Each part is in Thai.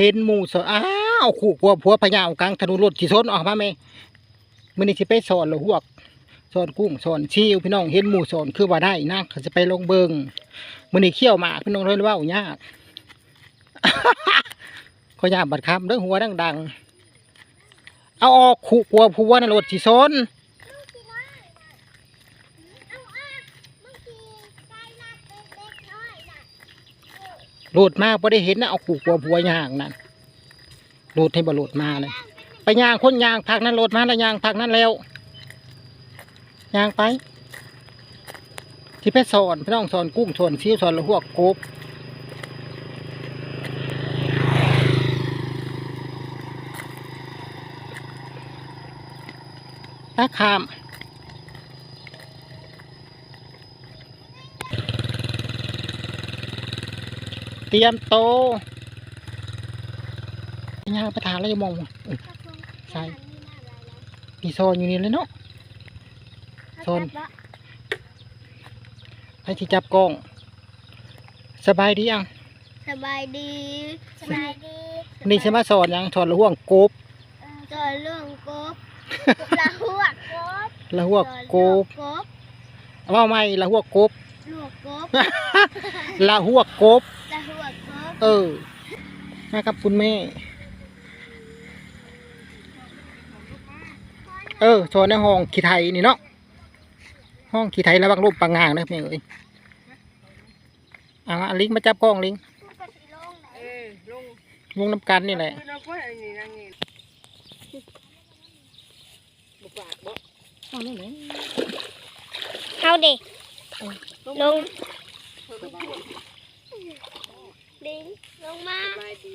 เห็นหมูสอนอ้าวขู่กลัวผัวพญาวกลางถนนรถที่สนออกมาไหมมื้อนี้สิไปสอนหรือหวกสอนกุ้งสอนชิวพี่น้องเห็นหมูสอนคือว่าได้นะเขาจะไปลงเบิงมื้อนี้เขี้ยวมาพี่น้องเลยว่ายากก็ยาบัดคำเรื่องหัวดังๆ เอาออกขู่กลัวผัวในรถที่สน หลุดมาพอได้เห็นนะเอาขู่กลัวผัวย่างนั่นหลุดให้บ่หลดมาเลยไปย่างคนย่างพักนั้นหลุดมาแล้วย่างพักนั้นแล้วย่างไป ที่ไปสอนพี่น้องสอนกุ้งสอนซิวสอนละหัวกกบตาขาม เตรียมโตะย่างไปทานแล้วจะมองอุ๊ยใช่มีโซนอยู่นี่เลยเนาะโซนให้ที่จับกล้อง สบายดียังสบายดีสบายดีวันนี้จะมาสอนยังสอนละห่วงกบสอนเรื่องกบละหัวกบละห่วงกบกบเอาว่าไม่ละห่วงกบลวกกบละห่วงกบละหัวกบ เออ นะครับคุณแม่ เออสอนในห้องขี้ไทยนี่เนาะ ห้องขี้ไทยระวังรูปปังงางนะแม่เอ้ยเอาละลิงมาจับกล้องลิงวงน้ำกันนี่แหละเท่าเอาเลยเลยเอาดิลง ดิงลงมา สบายดี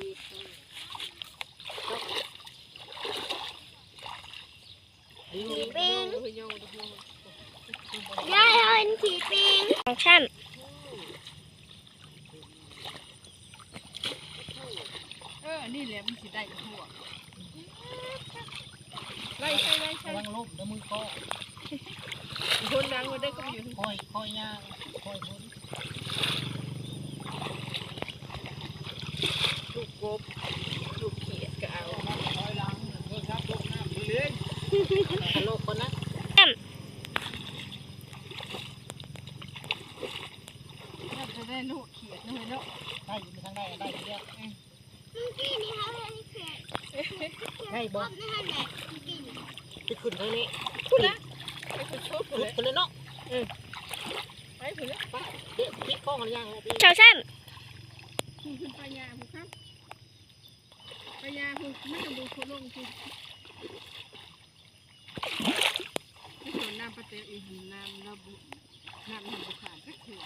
ขี่ปิงดูยงดูยงยายเอาเป็นขี่ปิงของฉันเออ นี่แหละมันสิได้ทั่วไล่ใช่ไล่ใช่ระวังรูปเดี๋ยวมือก็คนดังมาได้ก็อยู่คอยคอยย่างคอยพ้น ลูกก บลูกเขียดก็เอาคอยหลังเดินครับลงน้ำเรื่อยๆโลกคนนะน่าจะได้ลูกเขียดนะเนาะได้อยู่ทางได้ได้อยู่เรื่อยเมื่อกี้นี่เขาให้เขียนให้กบ่บนี่ให้แหละกินไปขึ้นทางนี้คุณนะไปคุณชุบขึ้นเลยไปเลยเนาะไปคุณนะไปเดี๋ยวพลิกกล้องกันย่างเลยพี่เจ้าฉัน คุณคุณปยาคุณครับ ปยาคุณไม่ต้องดูคุณลงคุณไม่สนน้ำปลาเต๋ออีกน้ำระบุน้ำมันบุขาดสักเถื่อ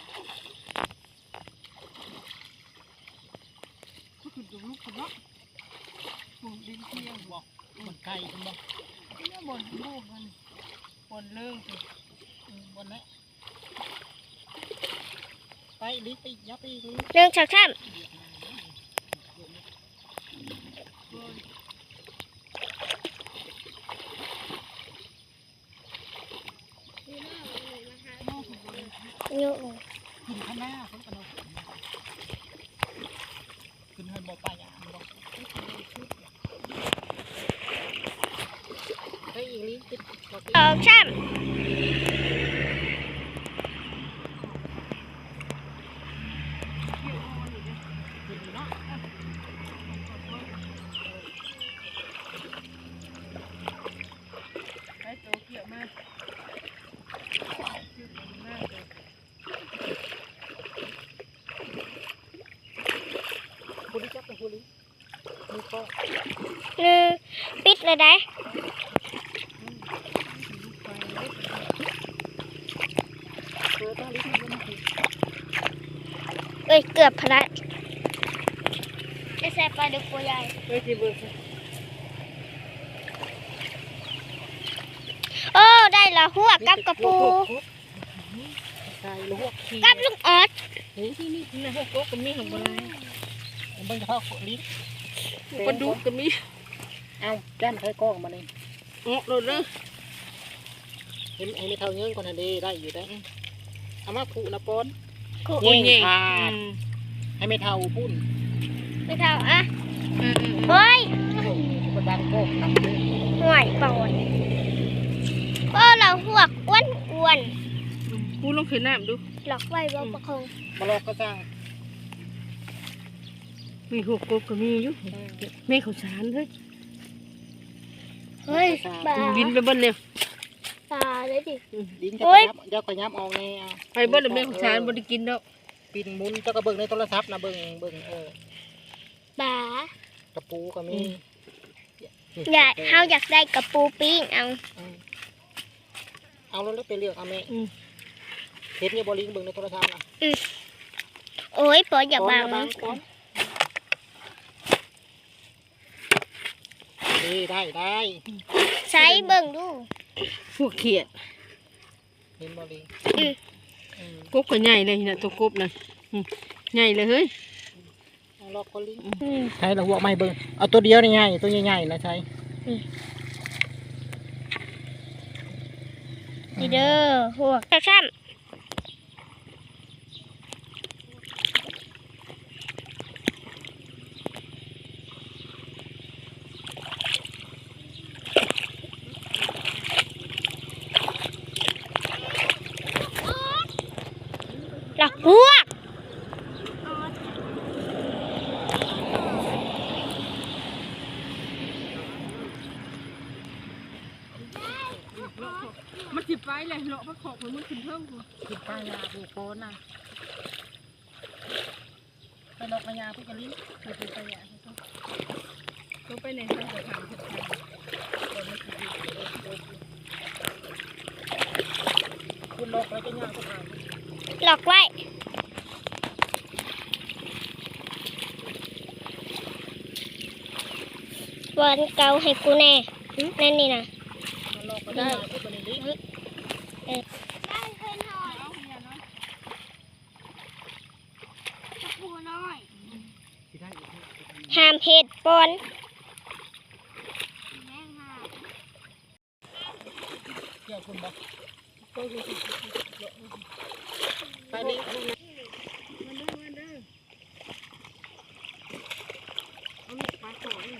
ก็คือดูลูกคุณเนาะปลูกดินเที่ยงบอกมันไกลคุณบ่เนี่ยบนลูกมันบนเรื่องสิอืมบนนี้ไปลิไปยับไปอีกหนึ่งเจ้าฉัน บน อยู่ ขึ้นข้างหน้าคนกันเอาขึ้นให้บ่ป้ายางบ่ไปอีกลิกติดบ อกสองฉันขึ้นเนาะไอ้โตเกี่ยวมากเกี่ยวมากเลยคุณลิกจับไปคุณลิกมือก็หนึ่งปิดเลยได้ เปิดตาลิกมันมาสิเอ้ยเกือบพลัดจะใส่ปลาดุกตัวใหญ่เฮ้ยที่เบิร์โอ้ได้ละหัวกับกระปูใช่ลูกขี้กับลูกออดนี่ที่นี่ในห้องโต๊ะก็มีของโบราณเบิ่งเฉพาะลิกปลาดุกก็มีเอาแก้มใช้กล้องมาเลยออกรถเลย เห็นไอ้ไม่เท่าเงี้ยคนทันดีได้อยู่ได้เอามาผูนะปอนขู่เย่งขาดให้ไม่เท่าพุ่นไม่เท่าอะเออเออเออเฮ้ยก็ดังโก้นำเลยห่วยปอนก็เราหวกอ้วนอ้วนกูลองขึ้นน้ำดูๆหลอกไว้บ่ประคองมาลอกก็สร้างมีหัวกบก็มีอยู่แม่เขาสารเฮ้ยเฮ้ยปลาบินไปเบนเนี่ย ปลาเลยดิดินจะโอ๊ไปยยับเดี๋ยวก็ยับออกในอะไปเบนแล้วแม่เขาสารบ่ได้กินดอกปินหมุนเจ้าก็เบิ่งในโทรศัพท์นะเบิ่งเบิ่งเออปลากระปูก็มีอยากเฮาอยากได้กระปูปิ้งเอาอืมเอาแล้วแล้วไปเลือกเอาแม่อืมเห็นอยู่บริงเบิ่งในโทรศัพท์นะโอ้ยปออย่าบังก้อนก้อนนี่ได้ได้ใช้เบิ่งดู พวกเขียดเห็นบริงอืมอืมกบก็ใหญ่เลยนะตัวกบน่ะอืมใหญ่เลยเฮ้ยเอาลอกก็ลิงอืมใช้ละหัวไม่เบิ่งเอาตัวเดียวนี่ไงตัวใหญ่ๆนะใช้นี่เด้อหวกแซ่บหลักพวก มันสิไปเลยเลาะพระขอบมันขึ้นเพิ่มกูกินปลายาผูโคนนะไปลอกปลายาพี่กะลิงไปกินปลายาพี่ก็ก็ไปในทางจะทางคุณลอกแล้วจะย่างก็ทานหลอกไว้วันเกาให้กูแน่นั่นนี่นะมันลอกก็ ได้ก็เป็นอย่างนี้ได้เพิ่นหอยกระปูน้อยสิได้อีกนิดห้ามเห็ดปนเกี่ยวคุณบอกไปนี่ มันเด้อมันเด้อเอาลูกปลาขอนี่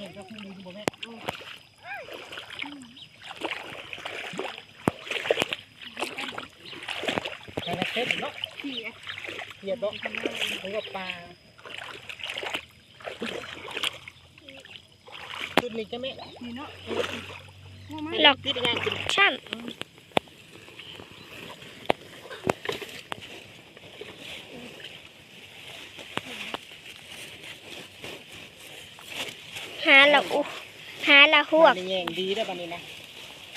นี่ก็คุณดูบ่แม่แต่ลเส้นเนาะเขียดเหยียดบ่หรือว่าปลาจุดนี้จะไหมนี่เนาะหลอกคิดยังกินช่ำ หาละอุหาละหวกบัดนี้แยงดีได้อบัดนี้นะ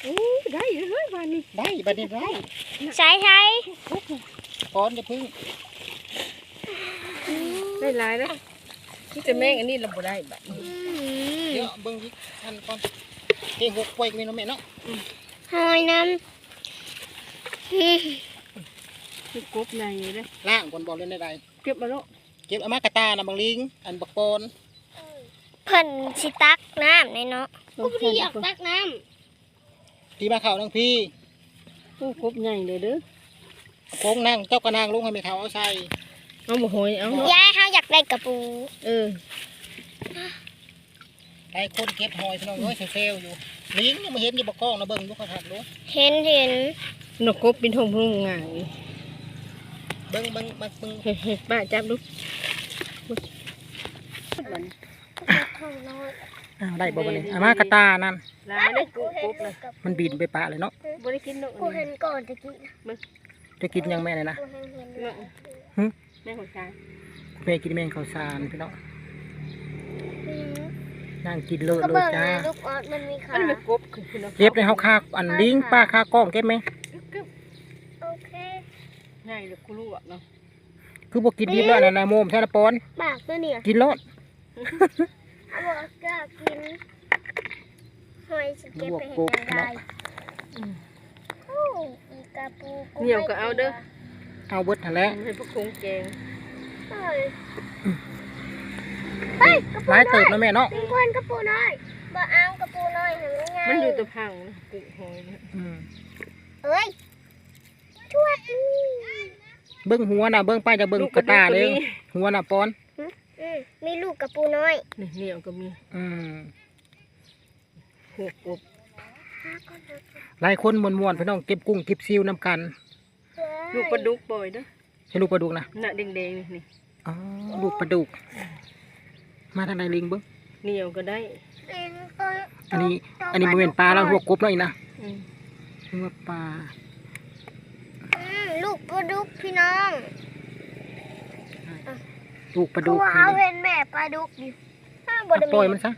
โอ้ได้เลยเฮ้ยวันนี้ได้บัดนี้ได้ใช้ใช้ก้อนจะพึ่งได้หลายแล้วนี่แต่แม่งอันนี้เราบ่ได้บัดนี้เดี๋ยวเบิ่งอีกอันก่อนเฮ้ยหกป่วยกันเนาะแม่เนาะหอยน้ำอืมคือกบใหญ่เลยล่างบนบ่อเล่นได้เก็บมาแล้วเก็บเอามากระตานะบางลิงอันบักปอน เพิ่นสิตักน้ำในเนาะกูไม่อยากตักน้พี่มาเข่าทั้งพี่โอ้กบใหญ่เลยเด้อโค้งนั่งเจ้ากระนางลงให้ไม่เขาเอาใส่เอาบ่หอยเอาำยายเฮาอยากได้กระปูเออได้คนเก็บหอยพี่น้องน้อยเซลอยู่ลิงยังมาเห็นอยู่บักกล้องนะเบิ่งลูกกระถัดลูกเห็นเห็นนกกบเป็นทงพงงายเบิ่งเบิ่งเบิ่งเบิ่งเฮ้ยป้าจับดูข องน้อยอ้าวได้บ่บัดนี้เอามากระตานั่นลายเลยกูกบเลยมันบินไปปะเลยเนาะบ่ได้กินนกกูเห็นก่อนตะกี้จะกินยังแม่เลยนะกูเห็นเห็นเนาะแม่ของชายแม่กินแม่งข้าวสารพี่น้องอืมนั่งกินเลอะก็เลยเบิ่งจ้านะลูกออสมันมีขามันเป็นกบคือคุณเก็บในเฮาคาอันลิงป้าคากล้องเก็บไหมโอเคง่ายเลยกูรู้อะเนาะคือบ่กินดิบแล้วนะนายโมมใช่ละปอนปากตัวเนี่ยกินรส เอาบอกกล้ากินหอยสิเก็บไปเห็นยังไงโอ้อีกระปูกูเหนียวก็เอาเด้อ เอาเบิดหั่นแหล้วให้พวกคงแกงเฮ้ยเฮ้ยกระปูหลายน้เติอบยแล้วแม่เนาะเป็นคนกระปูน้อยบ่เอากระปูน้อยเห็นยังไงมันอยู่ตัวพังนะกูหอยนะอืมเอ้ยช่วยอืมเบิ้งหัวน่ะเบิ้งไปจะเบิ้งกระตาเลยหัวน่ะปอนอื มมีลูกกับปูน้อยนี่เหนียวก็มีอืมหกกบหลายคนม่วนๆพี่น้องเก็บกุ้งเก็บซิวน้ำกัน ลูกปลาดุกบ่อยเด้อใช่ลูกปลาดุกนะหน้าแดงๆนี่นี่อ๋อลูกปลาดุก มาทางไหนลิงเบิ้งเหนียวก็ได้ อันนี้ อันนี้บริเวณปลาแล้วหัวกบหน่อยนะอืมหัวปลาอืมลูกปลาดุกพี่น้อง ลูกปลาคืดุอกว่าเขาเห็นแม่ปลาดุกอยู่ถ้าบอะไดปล่อยมันซะ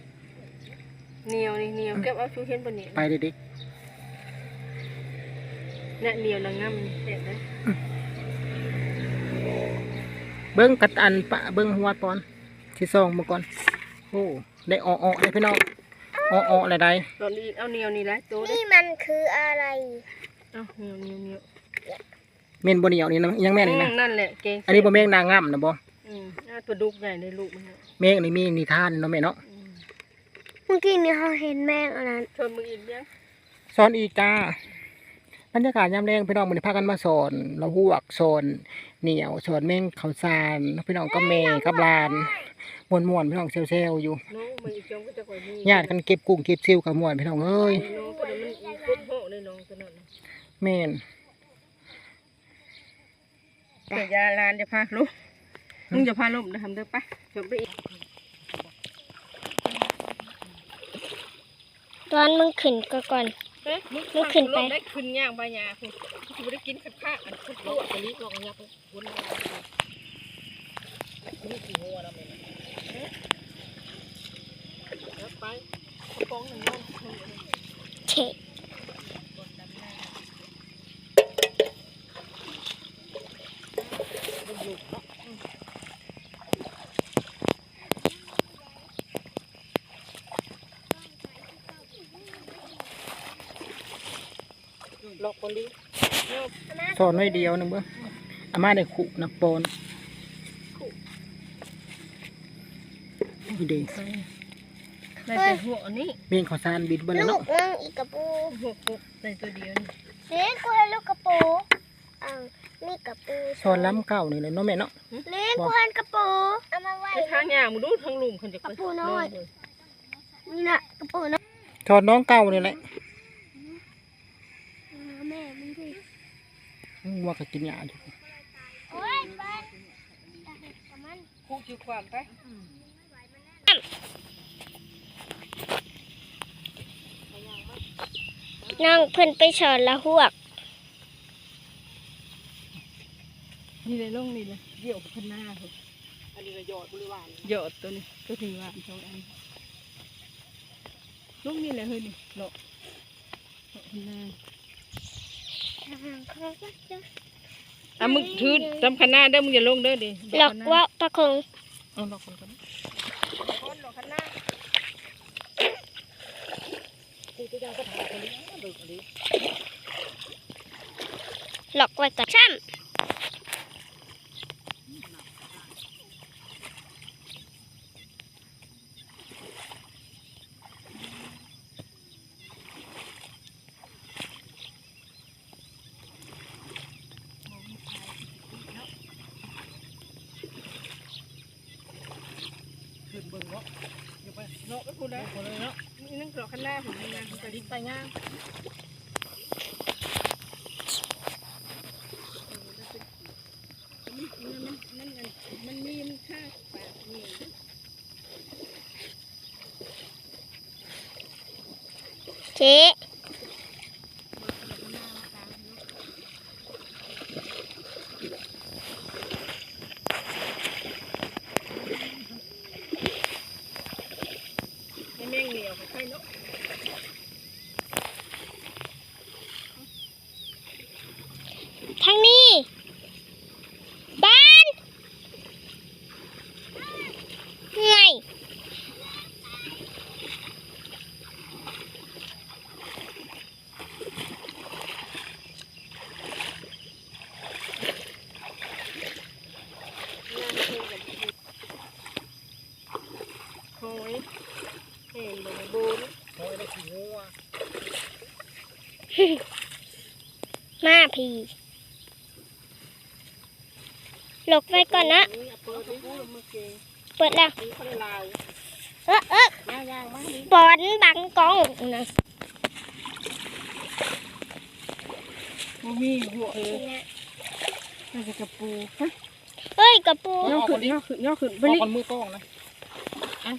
เหนียวนี่เหนียวเก็บเอาชูเห็นปะเนี่ยไปเด็กเนี่ยเหนียวละง่ำเด็ดนะๆเบิ้งกัดอันปะเบิ้งหัวปอนที่ซองมาก่อนโอ้ได้อ้อๆเลยพี่น้องอ้อๆอะไรได้ตอนนี้เอาเหนียวนี่แหละตัวเด้นี่มันคืออะไรเอาเหนียวเหนียวเหนียวเม่นบนเหนียวนี่นะยังแม่นนี่นะอืมนั่นแหละเก่งอันนี้บ่แม่งนางงามนะบ่อื มเอาปลาดุกใหญ่ในลูกมันเนี่ยแม่งนี่มีนิทานเนาะแม่เนาะอืมเมื่อกี้นี่เขาเห็นแม่งอันนั้นชมมืออีกยังสอนอีกจ้าบรรยากาศยามแรงพี่น้องมื้อนี้พากันมาสอนเราหวกสอนเหนียวสอนแม่งข้าวสารพี่น้องกับแม่กับหลานม่วนๆพี่น้องเซลๆอยู่น้องมันอีกจงก็จะคอยมีญาติกันเก็บกุ้งเก็บซิวกับม่วนพี่น้องเอ้ยน้องก็เลยมันอีกคนโหเลยน้องตัวนั้นน่ะแม่นแต่ยาลานจะพาลูก มึงจะพาลูกนะทำเด้อปะจบไปอีกตอนมึงขึ้นก็ก่อนเอ๊ะมึงขึ้นไป ได้ขึ้นย่างใบหญ้าคุณคุณไม่ได้กินข้าวข้าอันคุณลวกอันนี้ลวกอันนี้คุณคุณนี่กี่หัวแล้วเนี่ยเดี๋ยวไปกระป๋องหนึ่งน้องเฉ คนนี้สอนน้อยเดียวหนึงเบิ่งอามาได้ขู่นักปอนนี่เด้ได้แต่หัวอันนี้เม่งข้าวสารบิดเบิ่แล้วลูเนาะกมึงอีกกระปูหัวกบได้ตัวเดียวนี่เลี้ยงกูให้ลูกกระปูอ่ามีกระปูสอนล้ำเก่านี่เลยเนาะแม่เนาะเลี้ยงกูให้กระปูเอามาไว้ ไปทางย่างมึงดูทางลุมคนจะกระปูน้อย นี่น่ะกระปูน้อย สอนน้องเก่านี่แหละ แม่มึงดิ อืม ว่าก็กินยาอยู่โอ้ยบ้านกับมันคู่ชื่อความไปน้องเพิ่นไปสอนละหวก นี่เลยลงนี่เลยเดี่ยวพันหน้าครับอันนี้ก็ยอดบริวารยอดตัวนี้ก็ถือว่าสองอันลูกนี่แหละเฮ้ยนี่หลอกพันหน้า อะมึงถือจำคันหน้าเด้อมึงอย่าลงเด้อดิหลอกว่าปะคงเอาหลอกคนกันคนหลอกคันหน้าหลอกไว้กับช่ำ ขึ้นเบิ่งเนาะอย่าไปเนาะไปพูดได้ คนเลยเนาะนี่นั่งหลอกคันหน้าผมนี่นะไปดิ้นไปง่างมันมันมันมีมันค่าปากนี่เจ๊ ให้แม่งเหนียวไปเนาะ ทางนี้ บ้านไง โอ้ยเห็นเลยบูน โอ้ยได้ขี้งัว มาพีหลบไว้ก่อนนะนี่เปิดดิมือเกงเปิดแล้วนี่เขาได้ลายเออเออย่างๆมาดิปอนบังกล้องนะบ่มีหัวเออน่าจะกระปูฮะเฮ้ยกระปูย่อขึ้นย่อขึ้นย่อขึ้นไปเอานี่คนมือกล้องนะอะ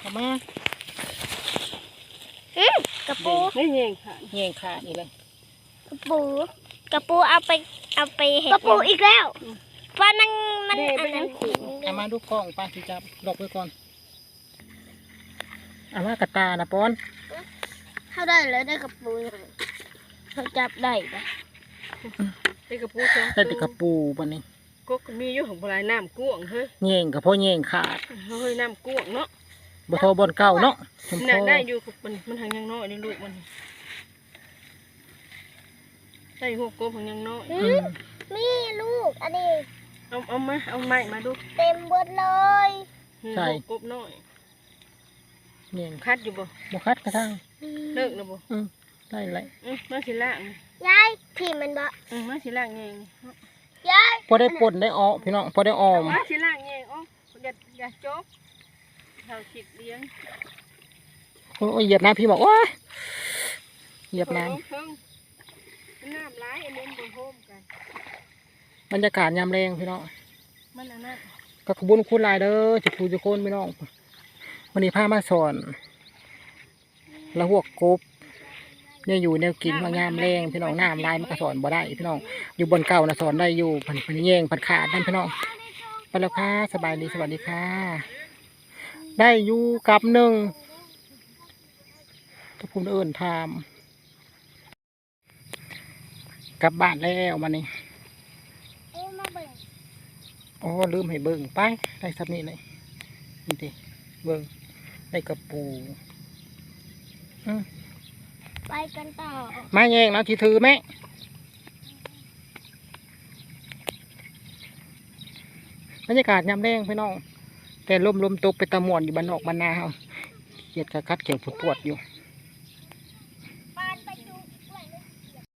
เอามาอืมกระปูไม่เองค่ะแย่งขาดนี่เลยก ระปูกระปูเอาไปเอาไปเห็ดกระปูอีกแล้วว่ามันมันอันนั้นผิดเอามาดูกล้องป้าที่จับดอกไว้ก่อนเอามากระตานะป้อนเข้าได้เลยได้กระปูเขาจับได้ปะไอ้กระปูสองได้แต่กระปูปะนี่ก็มีอยู่ของปลายน้ำกุ้งเฮ้ยแย่งกับพ่อแย่งขาดเฮ้ยน้ำกุ้งเนาะบ่โทรบนเก่าเนาะชมน่ะพ่อได้อยู่กับมันมันทางยังน้อยนี่ลูกมัน ได้หัวกบของยังน้อยอืมมีลูกอันนี้ เอาเอามาเอาไม้มาดูเต็มเบิดเลยหัวกบน้อยแย่งคัดอยู่บ่บ่คัดกระทั่งเลิกแล้วบ่อืมได้ไรอืมมาสิล่างยายพี่มันบ่อืมมาสิล่างเองยายพอได้ปนได้ออกพี่น้องพอได้ออมมาสิล่างเองอ๋ออย่าอย่าจบเราคิดเลี้ยงโอ้ยเหยียบน้ำพี่บอกว่าเหยียบน้เพิ่ง น้ำร้ายอันนี้บนโฮมกันำบรรยากาศยามแรงพี่น้องมันอันนั้นก็ขอบคุญคุณหลายเด้อจะพูจะคนพี่น้องวันนี้พามาสอนละหวกกบเนี่ยอยู่แนวกินว่ายามแรงพี่น้องน้ำลายมันก็สอนบ่ได้พี่น้องอยู่บนเก่านะสอนได้อยู่ผันผันแย่งผันขาดนั่นพี่น้องไปแล้วค่ะสบายดีสวัสดีค่ะ ได้อยู่กับหนึ่งถ้าคุณเอิญทาม กลับบ้านแล้วมานี่เอ้ยมาเบิ่งอ๋อลืมให้เบิ่งไปได้สับนี้เลยนี่ดิเบิ่งได้กระปูอืมไปกันต่อมาแย่งนะที่ถือไหมบรรยากาศยามแรงพี่น้อง แต่ลมลมตกไปตะมวนอยู่บ้านนอกบ้านนาเฮาเกียดกระคัดเขียวปวดๆอยู่